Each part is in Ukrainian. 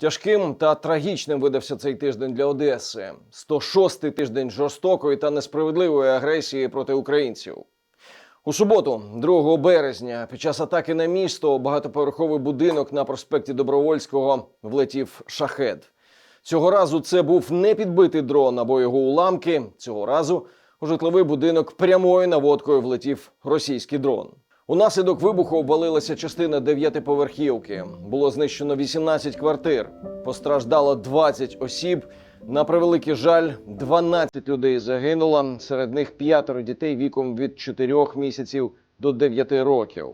Тяжким та трагічним видався цей тиждень для Одеси. 106-й тиждень жорстокої та несправедливої агресії проти українців. У суботу, 2 березня, під час атаки на місто багатоповерховий будинок на проспекті Добровольського влетів шахет. Цього разу це був не підбитий дрон або його уламки. Цього разу у житловий будинок прямою наводкою влетів російський дрон. Унаслідок вибуху обвалилася частина дев'ятиповерхівки. Було знищено 18 квартир. Постраждало 20 осіб. На превеликий жаль, 12 людей загинуло. Серед них п'ятеро дітей віком від 4 місяців до 9 років.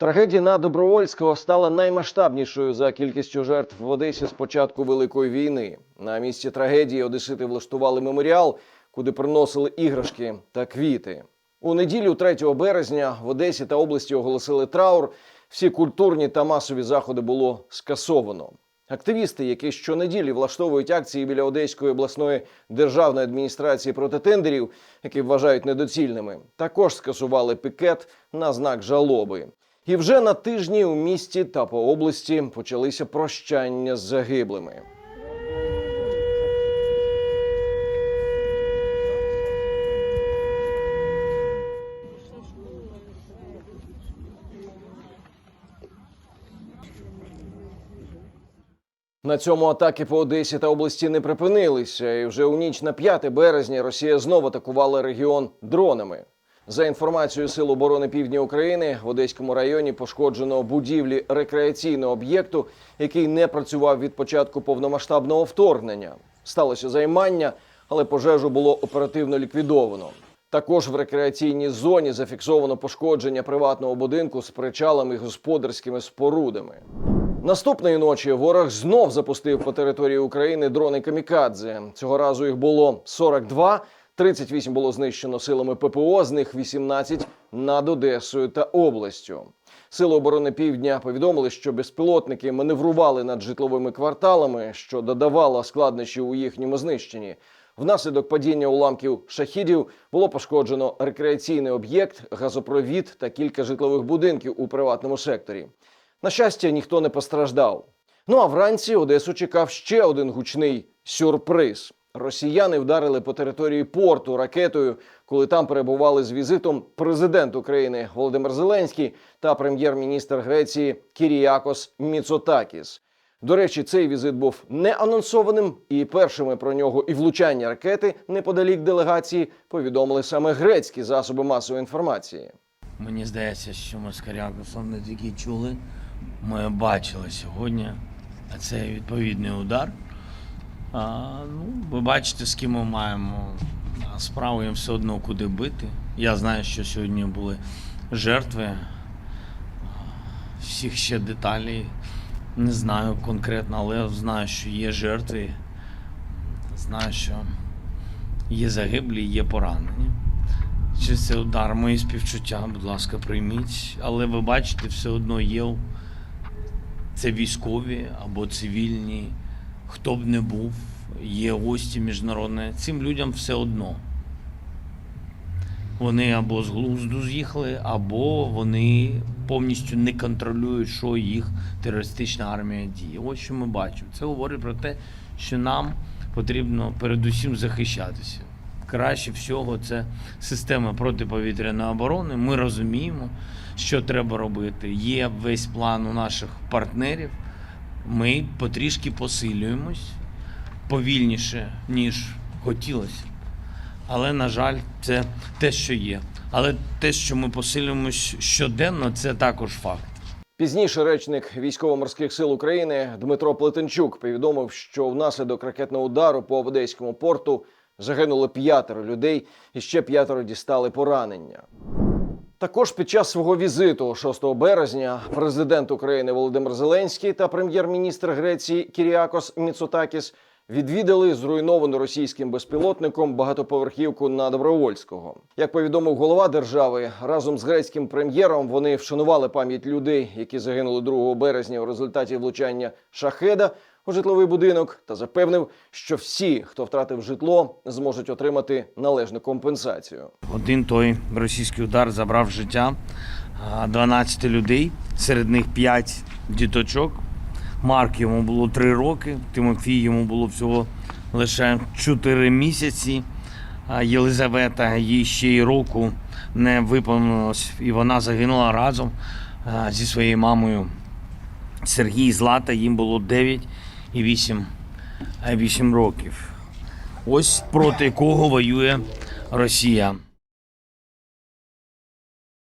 Трагедія на Добровольського стала наймасштабнішою за кількістю жертв в Одесі з початку Великої війни. На місці трагедії Одесити влаштували меморіал, куди приносили іграшки та квіти. У неділю 3 березня в Одесі та області оголосили траур. Всі культурні та масові заходи було скасовано. Активісти, які щонеділі влаштовують акції біля Одеської обласної державної адміністрації проти тендерів, які вважають недоцільними, також скасували пікет на знак жалоби. І вже на тижні у місті та по області почалися прощання з загиблими. На цьому атаки по Одесі та області не припинилися, і вже у ніч на 5 березня Росія знову атакувала регіон дронами. За інформацією Сил оборони Півдня України, в Одеському районі пошкоджено будівлі рекреаційного об'єкту, який не працював від початку повномасштабного вторгнення. Сталося займання, але пожежу було оперативно ліквідовано. Також в рекреаційній зоні зафіксовано пошкодження приватного будинку з причалами і господарськими спорудами. Наступної ночі ворог знов запустив по території України дрони камікадзе. Цього разу їх було 42, 38 було знищено силами ППО, з них 18 над Одесою та областю. Сили оборони Півдня повідомили, що безпілотники маневрували над житловими кварталами, що додавало складнощів у їхньому знищенні. Внаслідок падіння уламків шахідів було пошкоджено рекреаційний об'єкт, газопровід та кілька житлових будинків у приватному секторі. На щастя, ніхто не постраждав. Ну а вранці Одесу чекав ще один гучний сюрприз. Росіяни вдарили по території порту ракетою, коли там перебували з візитом президент України Володимир Зеленський та прем'єр-міністр Греції Кіріякос Міцотакіс. До речі, цей візит був не анонсованим, і першими про нього і влучання ракети неподалік делегації повідомили саме грецькі засоби масової інформації. Мені здається, що ми з Карякосом не тільки чули, ми бачили сьогодні. А це відповідний удар. Ну, ви бачите, з ким ми маємо справу, їм все одно куди бити. Я знаю, що сьогодні були жертви. Всіх ще деталей не знаю конкретно, але знаю, що є жертви. Знаю, що є загиблі, є поранені. Чи це удар, мої співчуття, будь ласка, прийміть. Але ви бачите, все одно є це військові або цивільні, хто б не був, є гості міжнародні. Цим людям все одно. Вони або з глузду з'їхали, або вони повністю не контролюють, що їх терористична армія діє. Ось що ми бачимо. Це говорить про те, що нам потрібно передусім захищатися. Краще всього це система протиповітряної оборони. Ми розуміємо, що треба робити. Є весь план у наших партнерів. Ми потрішки посилюємось повільніше, ніж хотілося. Але, на жаль, це те, що є. Але те, що ми посилюємось щоденно, це також факт. Пізніше речник військово-морських сил України Дмитро Плетенчук повідомив, що внаслідок ракетного удару по Одеському порту загинуло п'ятеро людей і ще п'ятеро дістали поранення. Також під час свого візиту 6 березня президент України Володимир Зеленський та прем'єр-міністр Греції Кіріакос Міцотакіс відвідали зруйновану російським безпілотником багатоповерхівку на Добровольського. Як повідомив голова держави, разом з грецьким прем'єром вони вшанували пам'ять людей, які загинули 2 березня у результаті влучання шахеда у житловий будинок, та запевнив, що всі, хто втратив житло, зможуть отримати належну компенсацію. Один той російський удар забрав життя а, 12 людей, серед них 5 діточок. Марк йому було 3 роки, Тимофій йому було всього лише 4 місяці. Єлизавета їй ще й року не виповнилось, і вона загинула разом зі своєю мамою. Сергій Злата їм було 9 і 8, 8 років. Ось проти кого воює Росія.